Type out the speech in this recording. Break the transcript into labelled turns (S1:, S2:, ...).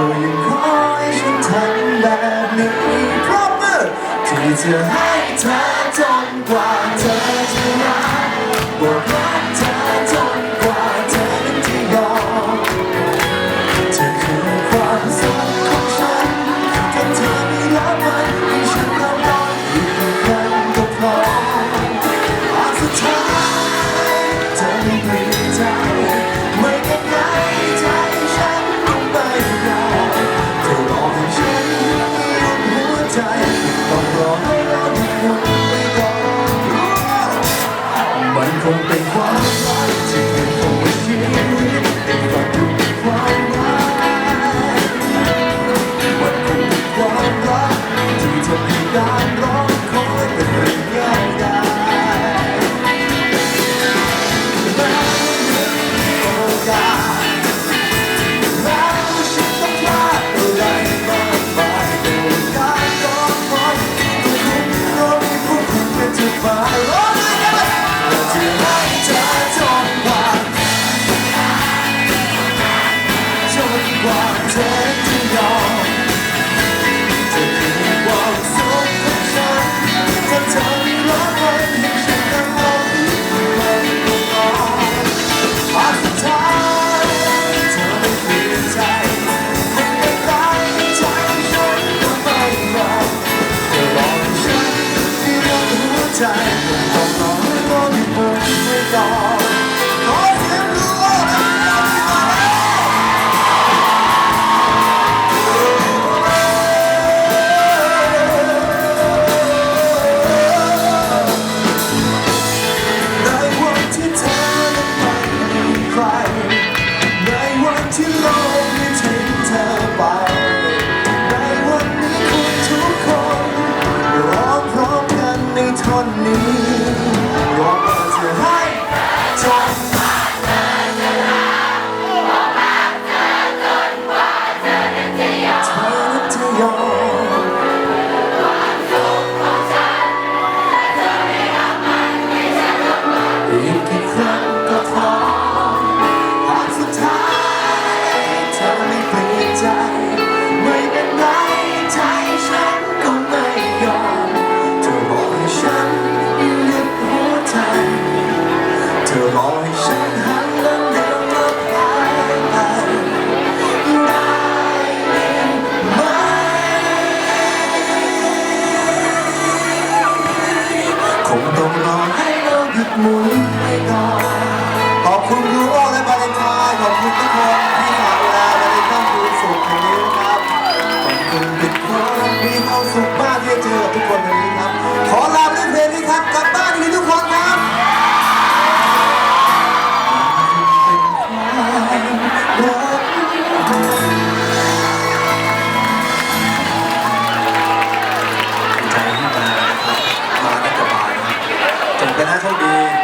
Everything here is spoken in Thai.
S1: ก็ยังขอให้ฉันทำแบบนี้เพราะเมื่อที่จะให้เธอจนกว่า to. ใจต้องนอนให้นอนที่ผมไม่ต้อง หมุนไปก่อนขอบคุณครูอ้อและบาเลนไทน์ขอบคุณทุกคน hold it.